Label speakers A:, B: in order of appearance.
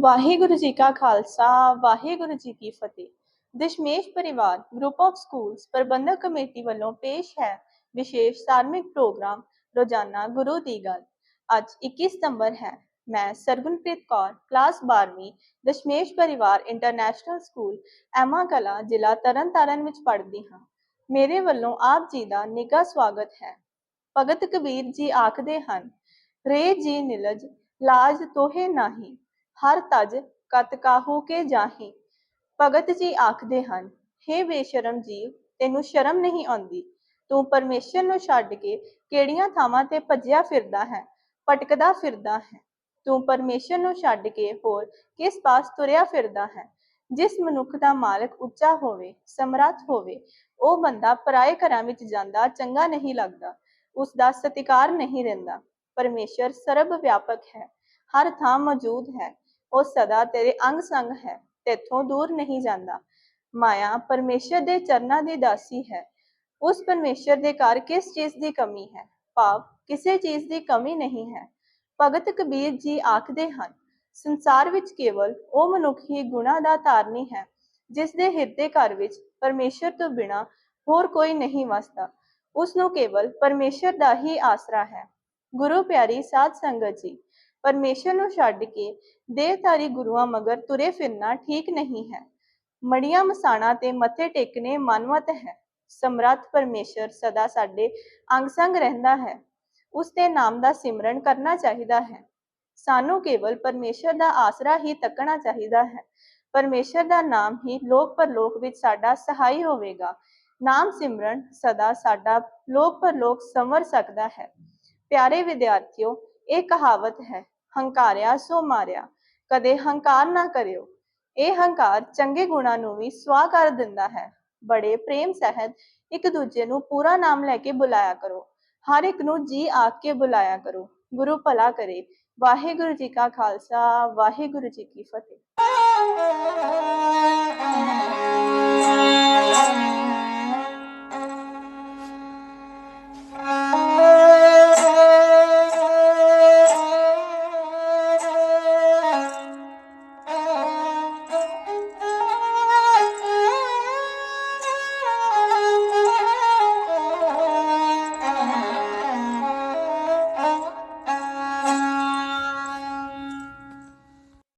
A: ਵਾਹਿਗੁਰੂ ਜੀ ਕਾ ਖਾਲਸਾ, ਵਾਹਿਗੁਰੂ ਜੀ ਕੀ ਫਤਿਹ। ਦਸ਼ਮੇਸ਼ ਪਰਿਵਾਰ group of schools ਪ੍ਰਬੰਧਕ ਕਮੇਟੀ ਵੱਲੋਂ ਪੇਸ਼ ਹੈ ਵਿਸ਼ੇਸ਼ ਧਾਰਮਿਕ ਪ੍ਰੋਗਰਾਮ ਰੋਜ਼ਾਨਾ ਗੁਰੂ ਦੀ ਗੱਲ। ਅੱਜ 21 ਸਤੰਬਰ ਹੈ। ਮੈਂ ਸਰਗੁਣਪ੍ਰੀਤ ਕੌਰ ਕਲਾਸ 12ਵੀਂ Dashmesh Parivar international school Emma ਕਲਾ, ਜ਼ਿਲ੍ਹਾ ਤਰਨਤਾਰਨ ਵਿੱਚ ਪੜ੍ਹਦੀ ਹਾਂ। ਮੇਰੇ ਵੱਲੋਂ ਆਪ ਜੀ ਦਾ ਨਿੱਘਾ ਸਵਾਗਤ ਹੈ। ਭਗਤ ਕਬੀਰ ਜੀ ਆਖਦੇ ਹਨ, ਰੇ ਜੀ ਨਿਲਜ, ਲਾਜ ਤੋਹੇ ਨਾਹੀ। ਹਰ ਤਜ ਕਤ ਕਾਹੂ ਕੇ ਜਾਹੀ। ਭਗਤ ਜੀ ਆਖਦੇ ਹਨ, ਹੇ ਬੇਸ਼ਰਮ ਜੀਵ, ਤੈਨੂੰ ਸ਼ਰਮ ਨਹੀਂ ਆਉਂਦੀ। ਤੂੰ ਪਰਮੇਸ਼ਰ ਨੂੰ ਛੱਡ ਕੇ ਕਿਹੜੀਆਂ ਥਾਵਾਂ ਤੇ ਭੱਜਿਆ ਫਿਰਦਾ ਹੈ, ਭਟਕਦਾ ਫਿਰਦਾ ਹੈ। ਤੂੰ ਪਰਮੇਸ਼ਰ ਨੂੰ ਛੱਡ ਕੇ ਹੋਰ ਕਿਸ ਪਾਸ ਤੁਰਿਆ ਫਿਰਦਾ ਹੈ? ਜਿਸ ਮਨੁੱਖ ਦਾ ਮਾਲਕ ਉੱਚਾ ਹੋਵੇ, ਸਮਰੱਥ ਹੋਵੇ, ਉਹ ਬੰਦਾ ਪਰਾਏ ਘਰਾਂ ਵਿੱਚ ਜਾਂਦਾ ਚੰਗਾ ਨਹੀਂ ਲੱਗਦਾ ਉਸ ਦਾ ਸਤਿਕਾਰ ਨਹੀਂ ਰਹਿੰਦਾ। ਪਰਮੇਸ਼ਰ ਸਰਬ ਵਿਆਪਕ ਹੈ, ਹਰ ਥਾਂ ਮੌਜੂਦ ਹੈ। ਉਹ ਸਦਾ ਤੇਰੇ ਅੰਗ ਸੰਗ ਹੈ, ਤੇਥੋਂ ਦੂਰ ਨਹੀਂ ਜਾਂਦਾ। ਮਾਇਆ ਪਰਮੇਸ਼ਰ ਦੇ ਚਰਨਾਂ ਦੀ ਦਾਸੀ ਹੈ। ਉਸ ਪਰਮੇਸ਼ਰ ਦੇ ਘਰ ਕਿਸ ਚੀਜ਼ ਦੀ ਕਮੀ ਹੈ? ਭਾਵ ਕਿਸੇ ਚੀਜ਼ ਦੀ ਕਮੀ ਨਹੀਂ ਹੈ। ਭਗਤ ਕਬੀਰ ਜੀ ਆਖਦੇ ਹਨ, ਸੰਸਾਰ ਵਿੱਚ ਕੇਵਲ ਉਹ ਮਨੁੱਖ ਹੀ ਗੁਣਾ ਦਾ ਧਾਰਨੀ ਹੈ, ਜਿਸ ਦੇ ਹਿਰਦੇ ਘਰ ਵਿੱਚ ਪਰਮੇਸ਼ਰ ਤੋਂ ਬਿਨਾ ਹੋਰ ਕੋਈ ਨਹੀਂ ਵਸਦਾ। ਉਸ ਨੂੰ ਕੇਵਲ ਪਰਮੇਸ਼ਰ ਦਾ ਹੀ ਆਸਰਾ ਹੈ। ਗੁਰੂ ਪਿਆਰੀ ਸਾਧ ਸੰਗਤ ਜੀ ਪਰਮੇਸ਼ਰ ਨੂੰ ਛੱਡ ਕੇ ਦੇਹਧਾਰੀ ਗੁਰੂਆਂ ਮਗਰ ਤੁਰੇ ਫਿਰਨਾ ਠੀਕ ਨਹੀਂ ਹੈ। ਮੜੀਆਂ ਮਸਾਣਾ ਤੇ ਮੱਥੇ ਟੇਕਣੇ ਮਨਮਤ ਹੈ। ਸਮਰੱਥ ਪਰਮੇਸ਼ਰ ਸਦਾ ਸਾਡੇ ਅੰਗ ਸੰਗ ਰਹਿੰਦਾ ਹੈ। ਉਸ ਦੇ ਨਾਮ ਦਾ ਸਿਮਰਨ ਕਰਨਾ ਚਾਹੀਦਾ ਹੈ। ਸਾਨੂੰ ਕੇਵਲ ਪਰਮੇਸ਼ਰ ਦਾ ਆਸਰਾ ਹੀ ਤੱਕਣਾ ਚਾਹੀਦਾ ਹੈ। ਪਰਮੇਸ਼ਰ ਦਾ ਨਾਮ ਹੀ ਲੋਕ ਪਰਲੋਕ ਵਿੱਚ ਸਾਡਾ ਸਹਾਈ ਹੋਵੇਗਾ। ਨਾਮ ਸਿਮਰਨ ਸਦਾ ਸਾਡਾ ਲੋਕ ਪਰਲੋਕ ਸੰਵਰ ਸਕਦਾ ਹੈ। ਪਿਆਰੇ ਵਿਦਿਆਰਥੀਓ, ਇਹ ਕਹਾਵਤ ਹੈ ਹੰਕਾਰਿਆ, ਸੋ ਮਾਰਿਆ। ਕਦੇ ਹੰਕਾਰ ਨਾ ਕਰਿਓ। ਇਹ ਹੰਕਾਰ ਚੰਗੇ ਗੁਣਾਂ ਨੂੰ ਵੀ ਸਵਾ ਕਰ ਦਿੰਦਾ ਹੈ। ਬੜੇ ਪ੍ਰੇਮ ਸਹਿਤ ਇੱਕ ਦੂਜੇ ਨੂੰ ਪੂਰਾ ਨਾਮ ਲੈ ਕੇ ਬੁਲਾਇਆ ਕਰੋ। ਹਰ ਇੱਕ ਨੂੰ ਜੀ ਆਖ ਕੇ ਬੁਲਾਇਆ ਕਰੋ। ਗੁਰੂ ਭਲਾ ਕਰੇ। ਵਾਹਿਗੁਰੂ ਜੀ ਕਾ ਖਾਲਸਾ, ਵਾਹਿਗੁਰੂ ਜੀ ਕੀ ਫਤਿਹ।